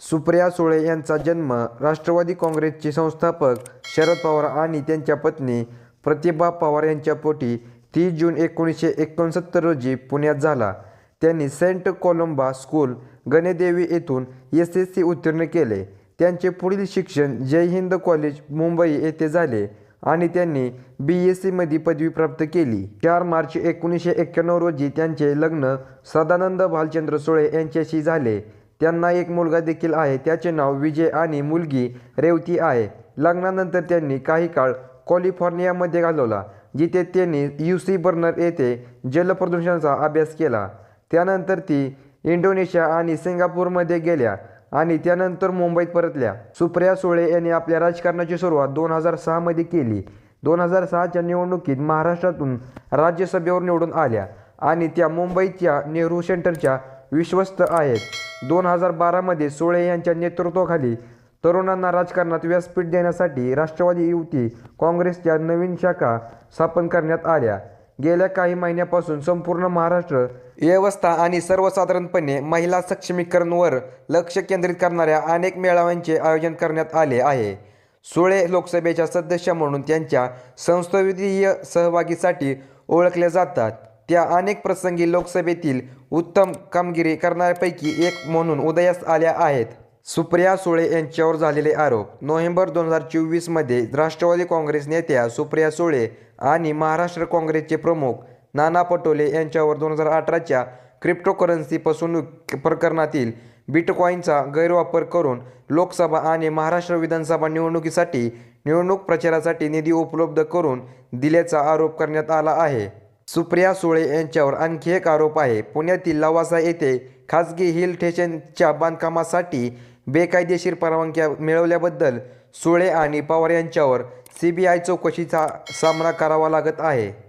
सुप्रिया सुळे यांचा जन्म राष्ट्रवादी काँग्रेसचे संस्थापक शरद पवार आणि त्यांच्या पत्नी प्रतिभा पवार यांच्या पोटी तीस जून एकोणीसशे एकोणसत्तर रोजी पुण्यात झाला. त्यांनी सेंट कोलंबा स्कूल गणेदेवी येथून एस एस सी उत्तीर्ण केले. त्यांचे पुढील शिक्षण जय हिंद कॉलेज मुंबई येथे झाले आणि त्यांनी बी एस सीमध्ये पदवी प्राप्त केली. चार मार्च एकोणीसशे एक्क्याण्णव रोजी त्यांचे लग्न सदानंद भालचंद्र सुळे यांच्याशी झाले. त्यांना एक मुलगा देखील आहे. त्याचे नाव विजय आणि मुलगी रेवती आहे. लग्नानंतर त्यांनी काही काळ कॅलिफोर्नियामध्ये घालवला जिथे त्यांनी यू सी बर्नर येथे जलप्रदूषणाचा अभ्यास केला. त्यानंतर ती इंडोनेशिया आणि सिंगापूरमध्ये गेल्या आणि त्यानंतर मुंबईत परतल्या. सुप्रिया सुळे यांनी आपल्या राजकारणाची सुरुवात दोन हजार सहामध्ये केली. दोन हजार सहाच्या निवडणुकीत महाराष्ट्रातून राज्यसभेवर निवडून आल्या आणि त्या मुंबईच्या नेहरू सेंटरच्या विश्वस्त आहेत. दोन हजार बारामध्ये सुळे यांच्या नेतृत्वाखाली तरुणांना राजकारणात व्यासपीठ देण्यासाठी राष्ट्रवादी युवती काँग्रेसच्या नवीन शाखा स्थापन करण्यात आल्या. गेल्या काही महिन्यापासून संपूर्ण महाराष्ट्र व्यवस्था आणि सर्वसाधारणपणे महिला सक्षमीकरणवर लक्ष केंद्रित करणाऱ्या अनेक मेळाव्यांचे आयोजन करण्यात आले आहे. सुळे लोकसभेच्या सदस्य म्हणून त्यांच्या संसदीय सहभागीसाठी ओळखल्या जातात. त्या अनेक प्रसंगी लोकसभेतील उत्तम कामगिरी करणाऱ्यापैकी एक म्हणून उदयास आल्या आहेत. सुप्रिया सुळे यांच्यावर झालेले आरोप. नोव्हेंबर दोन हजार चोवीसमध्ये राष्ट्रवादी काँग्रेस नेत्या सुप्रिया सुळे आणि महाराष्ट्र काँग्रेसचे प्रमुख नाना पटोले यांच्यावर दोन हजार अठराच्या क्रिप्टोकरन्सी फसवणूक प्रकरणातील बिटकॉईनचा गैरवापर करून लोकसभा आणि महाराष्ट्र विधानसभा निवडणुकीसाठी निवडणूक प्रचारासाठी निधी उपलब्ध करून दिल्याचा आरोप करण्यात आला आहे. सुप्रिया सुळे यांच्यावर आणखी एक आरोप आहे. पुण्यातील लवासा येथे खासगी हिल स्टेशनच्या बांधकामासाठी बेकायदेशीर परवानग्या मिळवल्याबद्दल सुळे आणि पवार यांच्यावर सी बी आय चौकशीचा सामना करावा लागत आहे.